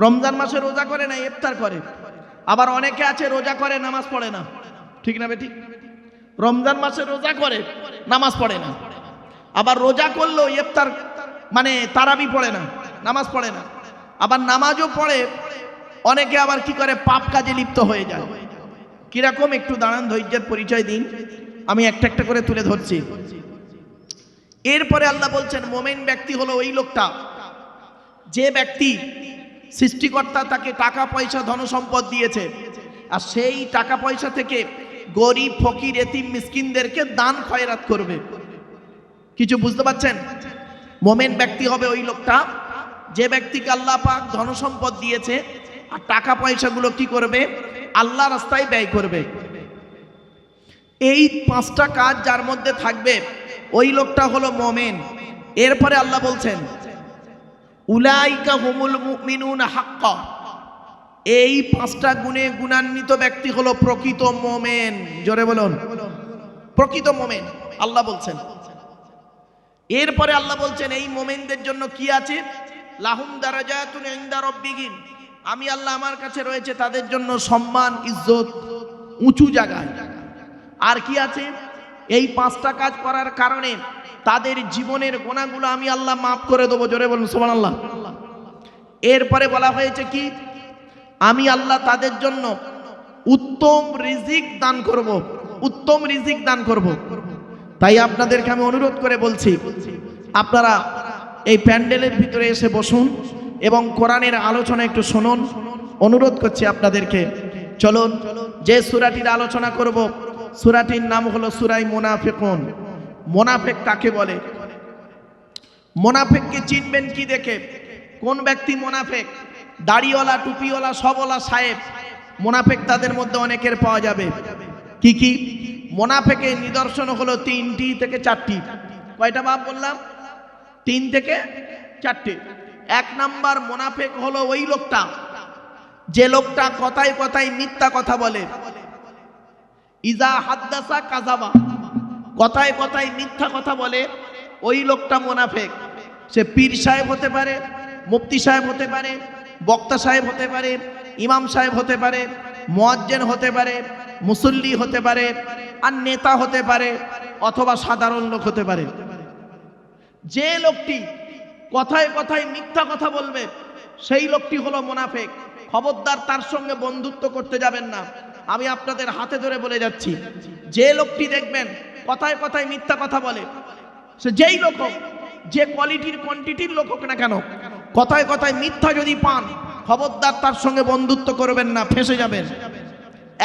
রমজান মাসে রোজা করে না, ইফতার করে। আবার অনেকে আছে রোজা করে, নামাজ পড়ে না। ঠিক না বেটি? রমজান মাসে রোজা করে, নামাজ পড়ে না। আবার রোজা করলেও ইফতার মানে তারাবি পড়ে না, নামাজ পড়ে না। আবার নামাজও পড়ে, অনেকে আবার কি করে, পাপ কাজে লিপ্ত হয়ে যায়। কীরকম একটু দাঁড়ান, ধৈর্যের পরিচয় দিন। আমি একটা একটা করে তুলে ধরছি। এরপরে আল্লাহ বলছেন, মোমেন ব্যক্তি হলো ওই লোকটা। যে ব্যক্তি সৃষ্টিকর্তা তাকে টাকা পয়সা ধনসম্পদ দিয়েছে। আর সেই টাকা পয়সা থেকে গরিব, ফকির, এতিম, মিসকিনদেরকে দান খয়রাত করবে। কিছু বুঝতে পারছেন? মোমেন ব্যক্তি হবে ওই লোকটা। যে ব্যক্তিকে আল্লাহ পাক ধনসম্পদ দিয়েছে, আর টাকা পয়সাগুলো কি করবে? আল্লাহ রাস্তায় ব্যয় করবে। এই পাঁচটা কাজ যার মধ্যে থাকবে, ওই লোকটা হলো মোমেন। এরপরে আল্লাহ বলছেন উলাইকা হুমুল মুমিনুন হাক্কা। এই পাঁচটা গুণে গুণান্বিত ব্যক্তি হলো প্রকৃত মোমেন। জোরে বলুন। প্রকৃত মোমেন, আল্লাহ বলছেন। এরপরে আল্লাহ বলছেন, এই মোমেনদের জন্য কি আছে? লাহুম দারাজাতুন ইনদা রব্বিহিম। আমি আল্লাহ আমার কাছে রয়েছে, তাদের জন্য সম্মান, ইজ্জত, উঁচু জায়গায়। আর কি আছে? এই পাঁচটা কাজ করার কারণে তাদের জীবনের গোনাগুলো আমি আল্লাহ মাফ করে দেবো, জোরে বলুন সোমান আল্লাহ এরপরে বলা হয়েছে কি? আমি আল্লাহ তাদের জন্য উত্তম রিজিক দান করব, উত্তম রিজিক দান করব। তাই আপনাদেরকে আমি অনুরোধ করে বলছি, আপনারা এই প্যান্ডেলের ভিতরে এসে বসুন এবং কোরআনের আলোচনা একটু শুনুন। অনুরোধ করছি আপনাদেরকে, চলুন, যে সুরাটির আলোচনা করব, সুরাটির নাম হলো সুরাই মোনাফেকুন। মোনাফেক কাকে বলে? মোনাফেককে চিনবেন কি দেখে? কোন ব্যক্তি মোনাফেক? দাড়িওয়ালা, টুপিওয়ালা, সবওয়ালা, সাহেব। মোনাফেক তাদের মধ্যে অনেকের পাওয়া যাবে। কি কি? মোনাফেকের নিদর্শন হলো তিনটি থেকে চারটি। কয়টা বাপ বললাম? তিন থেকে চারটে। এক নাম্বার মোনাফেক হলো ওই লোকটা। যে লোকটা কথায় কথায় মিথ্যা কথা বলে। ইজা হাদ্দাসা কাজাবা। কথায় কথায় মিথ্যা কথা বলে, ওই লোকটা মোনাফেক। সে পীর সাহেব হতে পারে, মুফতি সাহেব হতে পারে, বক্তা সাহেব হতে পারে, ইমাম সাহেব হতে পারে, মোয়াজ্জেন হতে পারে, মুসল্লি হতে পারে, আর নেতা হতে পারে, অথবা সাধারণ লোক হতে পারে। যে লোকটি কথায় কথায় মিথ্যা কথা বলবে, সেই লোকটি হলো মোনাফেক। খবরদার তার সঙ্গে বন্ধুত্ব করতে যাবেন না। আমি আপনাদের হাতে ধরে বলে যাচ্ছি, যে লোকটি দেখবেন কথায় কথায় মিথ্যা কথা বলে। সে যেই লোক যে কোয়ালিটির কোয়ান্টিটির লোক হোক না কেন, কথায় কথায় মিথ্যা যদি পান, খবরদার তার সঙ্গে বন্ধুত্ব করবেন না, ফেসে যাবেন।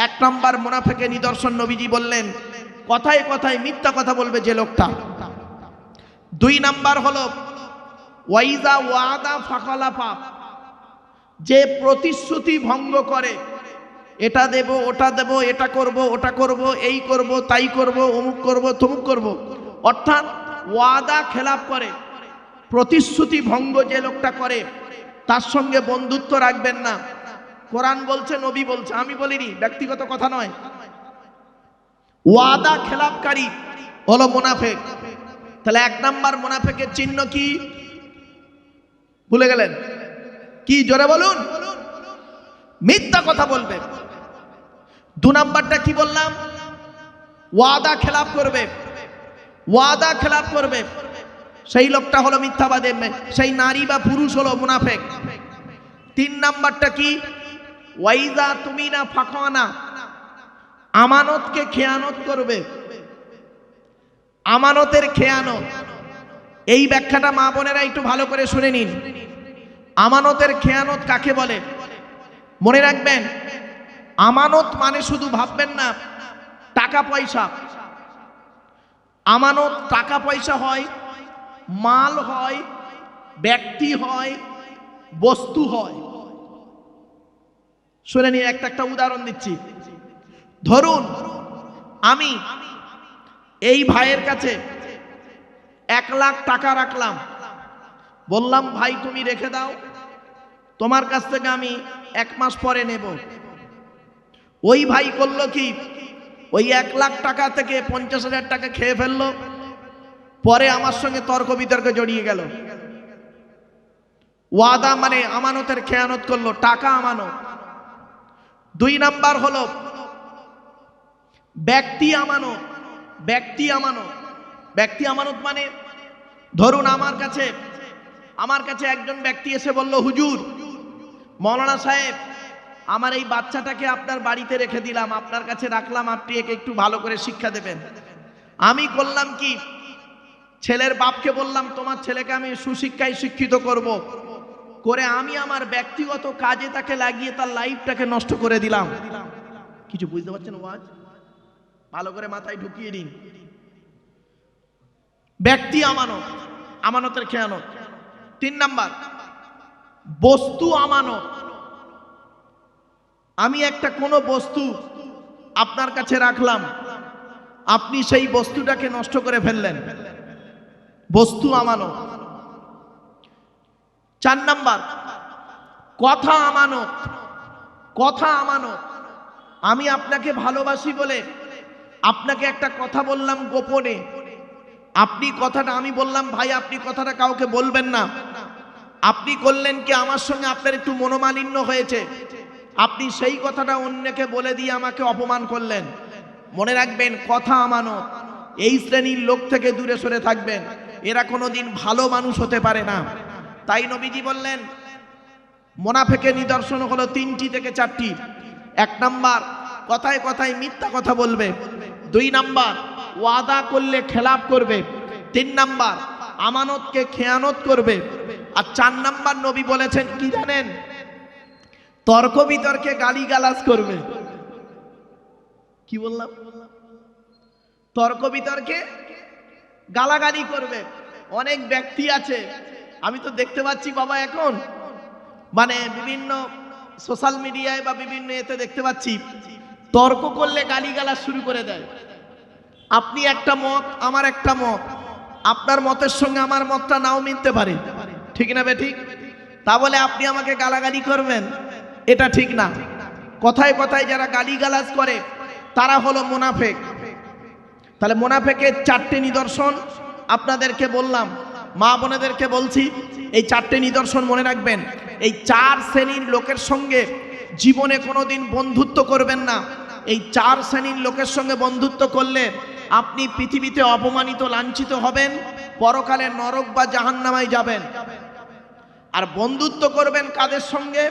এক নম্বর মোনাফেকে নিদর্শন নবীজি বললেন, কথায় কথায় মিথ্যা কথা বলবে যে লোকটা। দুই নাম্বার হলো, ওয়াইজা ওয়াদা ফাকালা পাপ যে প্রতিশ্রুতি ভঙ্গ করে এটা দেব, ওটা দেব, এটা করব, ওটা করব, এই করব, তাই করব, অমুক করব, তমুক করব। অর্থাৎ ওয়াদা খেলাপ করে, প্রতিশ্রুতি ভঙ্গ যে লোকটা করে, তার সঙ্গে বন্ধুত্ব রাখবেন না। কোরআন বলছে, নবী বলছে, আমি বলিনি, ব্যক্তিগত কথা নয়। ওয়াদা খেলাপকারী হলো মোনাফেক। তাহলে এক নাম্বার মোনাফেকের চিহ্ন কি? ভুলে গেলেন? কি, জোরে বলুন? মিথ্যা কথা বলবে দু নাম্বারটা কি বললাম? ওয়াদা খেলাপ করবে। ওয়াদা খেলাপ করবে। সেই লোকটা হলো মিথ্যাবাদে, সেই নারী বা পুরুষ হলো মুনাফেক। তিন নাম্বারটা কি? ওয়াইজা তুমি না ফাঁকানা আমানতকে খেয়ানত করবে। আমানতের খেয়ানত। এই ব্যাখ্যাটা মা বোনেরা একটু ভালো করে শুনে নিন। আমানতের খেয়ানত কাকে বলে? মনে রাখবেন আমানত মানে শুধু ভাববেন না, টাকা পয়সা। আমানত টাকা পয়সা হয়, মাল হয়, ব্যক্তি হয়, বস্তু হয়। শুনে নিয়ে একটা একটা উদাহরণ দিচ্ছি। ধরুন, আমি এই ভাইয়ের কাছে এক লাখ টাকা রাখলাম। বললাম, ভাই, তুমি রেখে দাও। তোমার কাছ থেকে আমি এক মাস পরে নেব। ওই ভাই করল কি, ওই এক লাখ টাকা থেকে পঞ্চাশ হাজার টাকা খেয়ে ফেলল, পরে আমার সঙ্গে তর্ক বিতর্কে জড়িয়ে গেল। ওয়াদা মানে আমানতের খেয়ানত করল, টাকা আমানত। দুই নাম্বার হলো, ব্যক্তি আমানত ব্যক্তি আমানত। ব্যক্তি আমানত মানে ধরুন আমার কাছে আমার কাছে একজন ব্যক্তি এসে বলল, হুজুর, মৌলানা সাহেব আমার এই বাচ্চাটাকে আপনার বাড়িতে রেখে দিলাম, আপনার কাছে রাখলাম, আপনি একে একটু ভালো করে শিক্ষা দেবেন। আমি করলাম কি? ছেলের বাপকে বললাম, তোমার ছেলেকে আমি সুশিক্ষায় শিক্ষিত করব। করে আমি আমার ব্যক্তিগত কাজে তাকে লাগিয়ে তার লাইফটাকে নষ্ট করে দিলাম। কিছু বুঝতে পারছেন ওয়াজ? ভালো করে মাথায় ঢুকিয়ে দিন ব্যক্তি আমানত, আমানতের খেয়ানত। তিন নাম্বার, বস্তু আমানত। আমি একটা কোনো বস্তু আপনার কাছে রাখলাম, আপনি সেই বস্তুটাকে নষ্ট করে ফেললেন। বস্তু আমানত চার নাম্বার, কথা আমানত কথা আমানত আমি আপনাকে ভালোবাসি বলে আপনাকে একটা কথা বললাম গোপনে। আপনি কথাটা, আমি বললাম, ভাই, আপনি কথাটা কাউকে বলবেন না। আপনি করলেন কি আমার সঙ্গে আপনার একটু মনোমালিন্য হয়েছে? আপনি সেই কথাটা অন্যকে বলে দিয়ে আমাকে অপমান করলেন। মনে রাখবেন, কথা আমানত। এই শ্রেণির লোক থেকে দূরে সরে থাকবেন। এরা কোনোদিন ভালো মানুষ হতে পারে না। তাই নবীজি বললেন, মোনাফেকের নিদর্শন হলো তিনটি থেকে চারটি। এক নাম্বার, কথায় কথায় মিথ্যা কথা বলবে। দুই নাম্বার, ওয়াদা করলে খেলাপ করবে। তিন নাম্বার, আমানতকে খেয়ানত করবে। আর চার নাম্বার নবী বলেছেন, কি জানেন? তর্ক বিতর্কে গালি গালাজ করবে। কি বললাম? তর্ক বিতর্কে গালাগালি করবে। অনেক ব্যক্তি আছে, আমি তো দেখতে পাচ্ছি বাবা এখন। মানে বিভিন্ন সোশ্যাল মিডিয়ায় বা বিভিন্ন এতে দেখতে পাচ্ছি, তর্ক করলে গালিগালাজ শুরু করে দেয়। আপনি একটা মত, আমার একটা মত। আপনার মতের সঙ্গে আমার মতটা নাও মিলতে পারে। ঠিক না বে ঠিক? তা বলে আপনি আমাকে গালাগালি করবেন? এটা ঠিক না। কথায় কথায় যারা গালিগালাজ করে, তারা হলো মোনাফেক। তাহলে মোনাফেকের চারটে নিদর্শন আপনাদেরকে বললাম, মা বোনেদেরকে বলছি, এই চারটে নিদর্শন মনে রাখবেন। এই চার শ্রেণির লোকের সঙ্গে জীবনে কোনোদিন বন্ধুত্ব করবেন না। এই চার শ্রেণির লোকের সঙ্গে বন্ধুত্ব করলে আপনি পৃথিবীতে অপমানিত, লাঞ্ছিত হবেন, পরকালে নরক বা জাহান্নামায় যাবেন। আর বন্ধুত্ব করবেন কাদের সঙ্গে?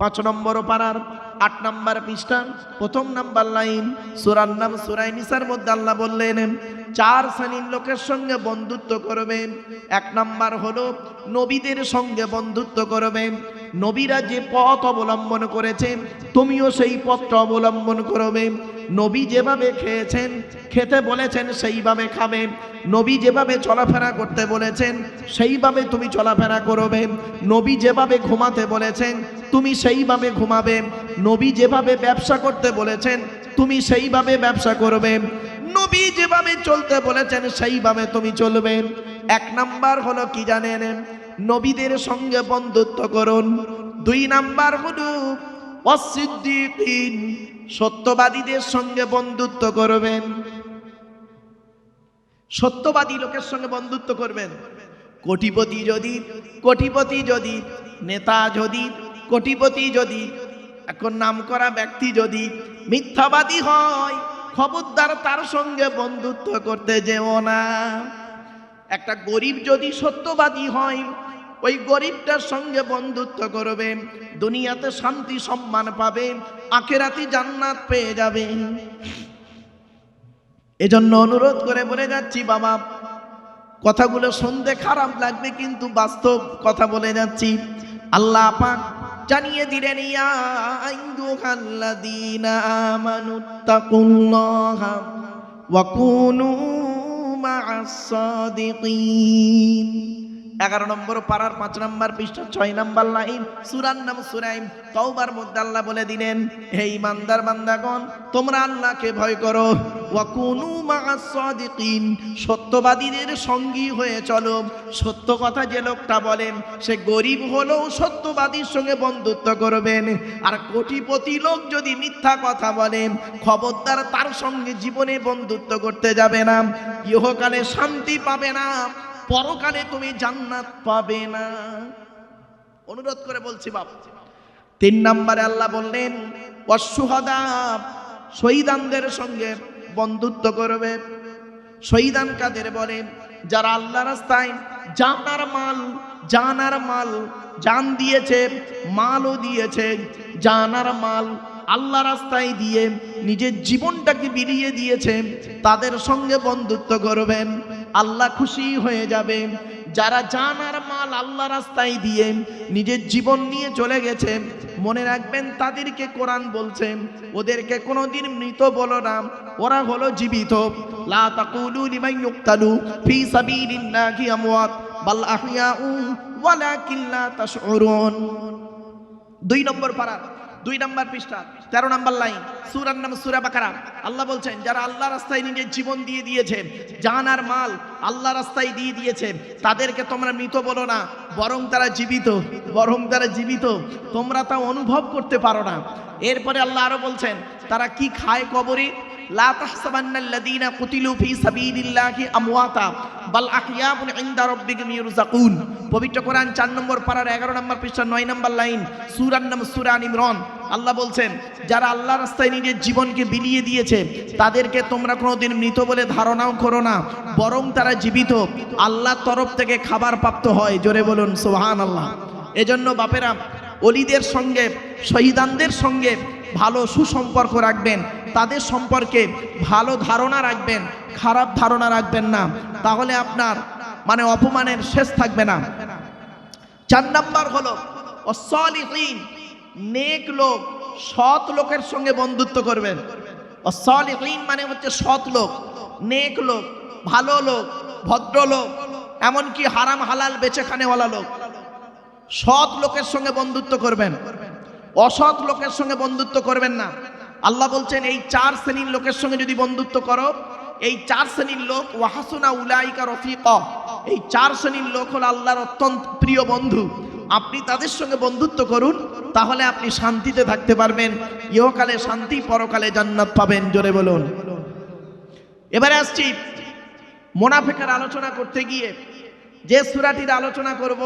পাঁচ নম্বর পাড়ার, আট নম্বর পৃষ্ঠা প্রথম নাম্বার লাইন, সুরার নাম সুরাই নিসার মধ্যে আল্লাহ বললেন, চার শ্রেণির লোকের সঙ্গে বন্ধুত্ব করবেন, এক নাম্বার হলো নবীদের সঙ্গে বন্ধুত্ব করবে নবীরা যে পথ অবলম্বন করেছেন, তুমিও সেই পথটা অবলম্বন করবে। নবী যেভাবে খেয়েছেন, খেতে বলেছেন, সেইভাবে খাবে। নবী যেভাবে চলাফেরা করতে বলেছেন, সেইভাবে তুমি চলাফেরা করবে। নবী যেভাবে ঘুমাতে বলেছেন, তুমি সেইভাবে ঘুমাবে। নবী যেভাবে ব্যবসা করতে বলেছেন, তুমি সেইভাবে ব্যবসা করবে। নবী যেভাবে চলতে বলেছেন, সেইভাবে তুমি চলবে। এক নাম্বার হলো কি জানেন? নবীদের সঙ্গে বন্ধুত্ব করুন। দুই নাম্বার হলো, অসিদ্দিকিন সত্যবাদীদের সঙ্গে বন্ধুত্ব করবেন। সত্যবাদী লোকের সঙ্গে বন্ধুত্ব করবেন। কোটিপতি যদি কোটিপতি যদি, নেতা যদি, কোটিপতি যদি, এখন নাম করা ব্যক্তি যদি মিথ্যাবাদী হয়, খবরদার তার সঙ্গে বন্ধুত্ব করতে যেও না। একটা গরিব যদি সত্যবাদী হয়, ওই গরিবটার সঙ্গে বন্ধুত্ব করবে, দুনিয়াতে শান্তি সম্মান পাবে আখেরাতি জান্নাত পেয়ে যাবে। এজন্য অনুরোধ করে বলে যাচ্ছি, বাবা, কথাগুলো শুনতে খারাপ লাগবে, কিন্তু বাস্তব কথা বলে যাচ্ছি। আল্লাহ পাক জানিয়ে দিলেন, ইয়া আইয়ুহাল্লাযীনা আমানুত্তাকুল্লাহা ওয়া مع الصادقين. এগারো নম্বর পাড়ার, পাঁচ নম্বর পৃষ্ঠা, ছয় নম্বর লাইন সুরার নাম সুরাইম। তওবার মধ্যে আল্লাহ বলে দিলেন, হে ইমানদার বান্দাগণ, তোমরা আল্লাহকে ভয় করো। ওয়াকুনু সত্যবাদীদের সঙ্গী হয়ে চলো। সত্য কথা যে লোকটা বলেন, সে গরিব হলেও সত্যবাদীর সঙ্গে বন্ধুত্ব করবেন। আর কোটিপতি লোক যদি মিথ্যা কথা বলেন, খবরদার তার সঙ্গে জীবনে বন্ধুত্ব করতে যাবে না। ইহকালে শান্তি পাবে না। পরকালে তুমি জান্নাত পাবে না। অনুরোধ করে বলছি বাপ, তিন নম্বরে আল্লাহ বললেন অসুহদা শহীদানদের সঙ্গে বন্ধুত্ব করবে। শহীদান কাদের বলে? যারা আল্লাহ রাস্তায় জানার মাল জানার মাল, জান দিয়েছে, মালও দিয়েছে, জানার মাল আল্লাহ রাস্তায় দিয়ে নিজের জীবনটাকে বিলিয়ে দিয়েছে, তাদের সঙ্গে বন্ধুত্ব করবেন। আল্লাহ খুশি হয়ে যাবে। যারা জান আর মাল আল্লাহ রাস্তায় দিয়ে নিজের জীবন নিয়ে চলে গেছে, মনে রাখবেন তাদেরকে কোরআন বলছে, ওদেরকে কোনোদিন মৃত বলো না, ওরা হলো জীবিত। লা তাকুলু লিমান ইউক্তালু ফি সাবিলিল্লাহি আমওয়াত, বাল আহইয়াউ ওয়ালাকিন লা তাশউরুন। দুই নম্বর পারা। দুই নম্বর পৃষ্ঠা, তেরো নম্বর লাইন, সুরার নাম সুরা বাকারা। আল্লাহ বলছেন, যারা আল্লাহ রাস্তায় নিজের জীবন দিয়ে দিয়েছে, জান আর মাল আল্লাহ রাস্তায় দিয়ে দিয়েছে, তাদেরকে তোমরা মৃত বলো না, বরং তারা জীবিত, বরং তারা জীবিত, তোমরা তা অনুভব করতে পারো না। এরপরে আল্লাহ আরও বলছেন, তারা কি খায় কবরে? লা তাহসাবান্নাল্লাযীনা কুতিলু ফী সাবিলিল্লাহি আমওয়াতা। বাল আহইয়াউন ইনদা রাব্বিহিম ইরযাকুন পবিত্র কোরআন 4 নম্বর পারার 11 নম্বর পৃষ্ঠা 9 নম্বর লাইন, সূরার নাম সূরা ইমরান। আল্লাহ বলছেন, যারা আল্লাহ রাস্তায় নিজের জীবনকে বিলিয়ে দিয়েছে, তাদেরকে তোমরা কোনোদিন মৃত বলে ধারণাও করো না, বরং তারা জীবিত। আল্লাহর তরফ থেকে খাবার প্রাপ্ত হয়। জোরে বলুন, সুবহানাল্লাহ। এজন্য বাপেরা অলিদের সঙ্গে, শহীদানদের সঙ্গে ভালো সুসম্পর্ক রাখবেন। তাদের সম্পর্কে ভালো ধারণা রাখবেন, খারাপ ধারণা রাখবেন না। তাহলে আপনার মানে অপমানের শেষ থাকবে না। চার নাম্বার হলো অসলিহীন নেক লোক সৎ লোকের সঙ্গে বন্ধুত্ব করবেন। অসলিহীন মানে হচ্ছে সৎ লোক, নেক লোক, ভালো লোক, ভদ্র লোক, এমনকি হারাম হালাল বেচে খানেওয়ালা লোক। সৎ লোকের সঙ্গে বন্ধুত্ব করবেন। অসৎ লোকের সঙ্গে বন্ধুত্ব করবেন না। আল্লাহ বলছেন, এই চার শ্রেণির লোকের সঙ্গে যদি বন্ধুত্ব করো, এই চার শ্রেণির লোক, ওয়াহাসুনা উলাইকা রফিক, এই চার শ্রেণির লোক হল আল্লাহর অত্যন্ত প্রিয় বন্ধু। আপনি তাদের সঙ্গে বন্ধুত্ব করুন, তাহলে আপনি শান্তিতে থাকতে পারবেন। ইহকালে শান্তি, পরকালে জান্নাত পাবেন। জোরে বলুন। এবারে আসছি মোনাফেকের আলোচনা করতে গিয়ে। যে সুরাটির আলোচনা করব,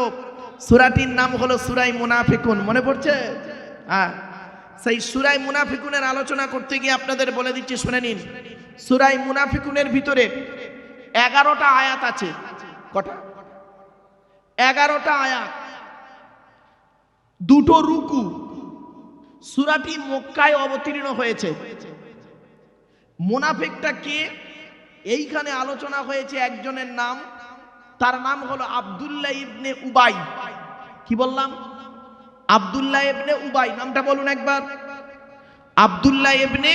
সুরাটির নাম হলো সুরাই মুনাফিকুন। মনে পড়ছে? হ্যাঁ। সেই সুরাই মুনাফিকুনের আলোচনা করতে গিয়ে আপনাদের বলে দিচ্ছি, শুনে নিন। সুরাই মুনাফিকুনের ভিতরে এগারোটা আয়াত আছে। কটা? এগারোটা আয়াত। দুটো রুকু। সুরাটি মক্কায় অবতীর্ণ হয়েছে। মুনাফিকটা কে? এইখানে আলোচনা হয়েছে একজনের নাম। তার নাম হলো আব্দুল্লাহ ইবনে উবাই। কি বললাম? আব্দুল্লাহ ইবনে উবাই, নামটা বলুন একবার। আব্দুল্লাহ ইবনে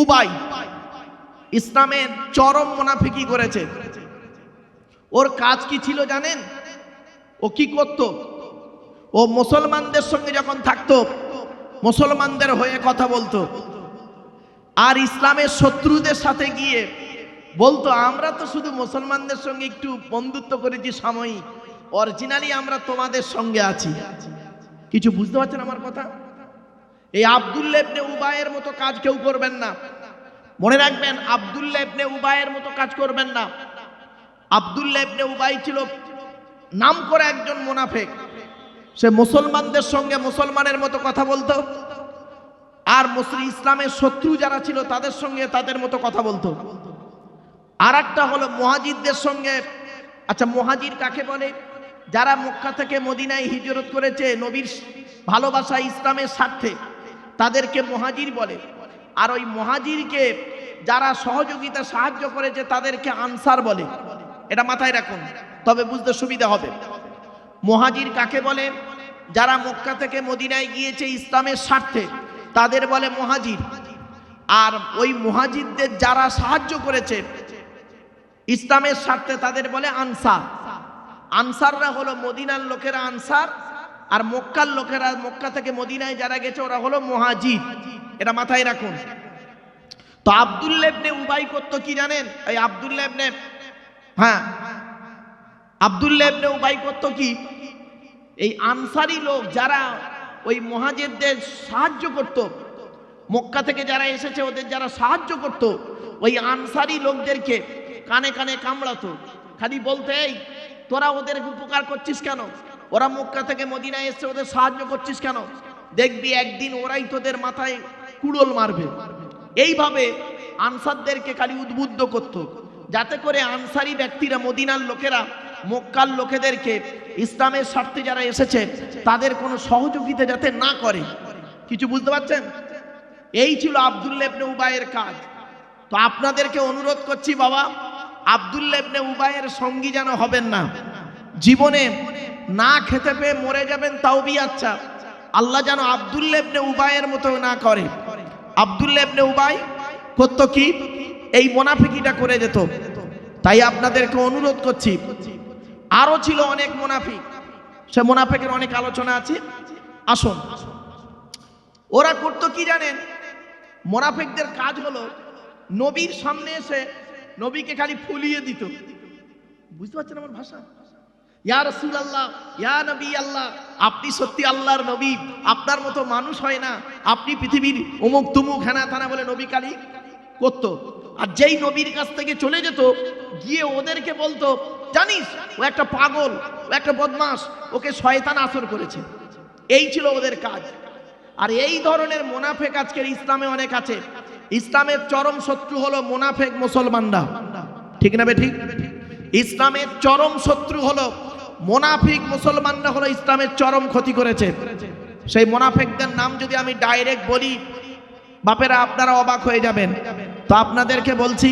উবাই ইসলামের চরম মুনাফিকি করেছে। ওর কাজ কি ছিল জানেন? ও কি করত? ও মুসলমানদের সঙ্গে যখন থাকতো, মুসলমানদের হয়ে কথা বলতো। আর ইসলামের শত্রুদের সাথে গিয়ে বলতো, আমরা তো শুধু মুসলমানদের সঙ্গে একটু বন্ধুত্ব করেছি সাময়িক অরিজিনালি আমরা তোমাদের সঙ্গে আছি। কিছু বুঝতে পারছেন আমার কথা? এই আবদুল্লাহ ইবনে উবায়ের মতো কাজ কেউ করবেন না। মনে রাখবেন, আবদুল্লাহ ইবনে উবায়ের মতো কাজ করবেন না। আবদুল্লাহ ইবনে উবাই ছিল নাম করে একজন মোনাফেক। সে মুসলমানদের সঙ্গে মুসলমানের মতো কথা বলতো। আর মুসলিম ইসলামের শত্রু যারা ছিল, তাদের সঙ্গে তাদের মতো কথা বলতো। আর একটা হলো মহাজিদদের সঙ্গে আচ্ছা মহাজির কাকে বলে? যারা মক্কা থেকে মদিনায় হিজরত করেছে নবীর ভালোবাসা ইসলামের স্বার্থে, তাদেরকে মহাজির বলে। আর ওই মহাজিরকে যারা সহযোগিতা, সাহায্য করেছে, তাদেরকে আনসার বলে। এটা মাথায় রাখুন, তবে বুঝতে সুবিধা হবে। মহাজির কাকে বলে? যারা মক্কা থেকে মদিনায় গিয়েছে ইসলামের স্বার্থে, তাদের বলে মহাজির। আর ওই মহাজিরদের যারা সাহায্য করেছে ইসলামের স্বার্থে, তাদের বলে আনসার। আনসাররা হলো মদিনার লোকেরা আনসার আর মক্কার লোকেরা, মক্কা থেকে মদিনায় যারা গেছে ওরা হলো মহাজির। এটা মাথায় রাখুন। তো আবদুল্লেবনে উবাই করতো কি জানেন? এই আবদুল্লেবনে হ্যাঁ। আবদুল্লেবনে উবাই করতো কি? এই আনসারি লোক যারা ওই মহাজেরদের সাহায্য করত, মক্কা থেকে যারা এসেছে ওদের যারা সাহায্য করত, ওই আনসারি লোকদেরকে কানে কানে কামড়াতো। খালি বলতে, এই তোরা ওদের উপকার করছিস কেন? ওরা মক্কা থেকে মদিনায় এসছে ওদের সাহায্য করছিস কেন? দেখবি একদিন ওরাই তোদের মাথায় কুড়োল মারবে। এইভাবে আনসারদেরকে খালি উদ্বুদ্ধ করত। যাতে করে আনসারি ব্যক্তিরা, মদিনার লোকেরা, মক্কার লোকেদেরকে ইসলামের স্বার্থে যারা এসেছে, তাদের কোনো সহযোগিতা যাতে না করে। কিছু বুঝতে পারছেন? এই ছিল আবদুল্লেবনে উবায়ের কাজ। তো আপনাদেরকে অনুরোধ করছি, বাবা আবদুল্লেবনে উবায়ের সঙ্গী যেন হবেন না। জীবনে না খেতে পেয়ে মরে যাবেন তাও বি আচ্ছা। আল্লাহ যেন আবদুল্লেবনে উবায়ের মতো না করে। আবদুল্লেবনে উবাই করতো কি? এই মোনাফিকিটা করে যেত। তাই আপনাদেরকে অনুরোধ করছি। আরও ছিল অনেক মোনাফিক। সে মোনাফিকের অনেক আলোচনা আছে। আসুন। ওরা করতো কি জানেন? মোনাফিকদের কাজ হলো নবীর সামনে এসে নবীকে খালি ফুলিয়ে দিত। বুঝতে পারছেন আমার ভাষা? ইয়া রসুল আল্লাহ ইয়া নবী আল্লাহ আপনি সত্যি আল্লাহর নবী, আপনার মতো মানুষ হয় না। আপনি পৃথিবীর অমুক তুমুক হেনা থানা বলে নবী কালী করত। আর যেই নবীর কাছ থেকে চলে যেত, গিয়ে ওদেরকে বলতো, জানিস, ও একটা পাগল, ও একটা বদমাস ওকে শয়তান আসর করেছে। এই ছিল ওদের কাজ। আর এই ধরনের মোনাফেক আজকের ইসলামে অনেক আছে। ইসলামের চরম শত্রু হলো মোনাফেক মুসলমানরা। ঠিক না ঠিক? ইসলামের চরম শত্রু হলো মোনাফিক মুসলমানরা হলো ইসলামের চরম ক্ষতি করেছে। সেই মোনাফেকদের নাম যদি আমি ডাইরেক্ট বলি, বাপেরা আপনারা অবাক হয়ে যাবেন। তো আপনাদেরকে বলছি,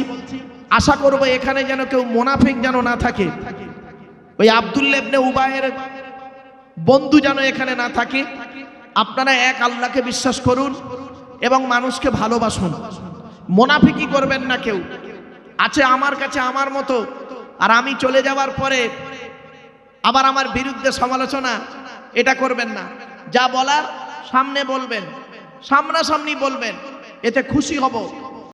আশা করব এখানে যেন কেউ মোনাফিক যেন না থাকে। ওই আবদুল্লেবনে উবায়ের বন্ধু যেন এখানে না থাকে। আপনারা এক আল্লাহকে বিশ্বাস করুন এবং মানুষকে ভালোবাসুন। মোনাফিকি করবেন না কেউ। আছে আমার কাছে আমার মতো। আর আমি চলে যাওয়ার পরে আবার আমার বিরুদ্ধে সমালোচনা, এটা করবেন না। যা বলার সামনে বলবেন, সামনাসামনি বলবেন, এতে খুশি হব।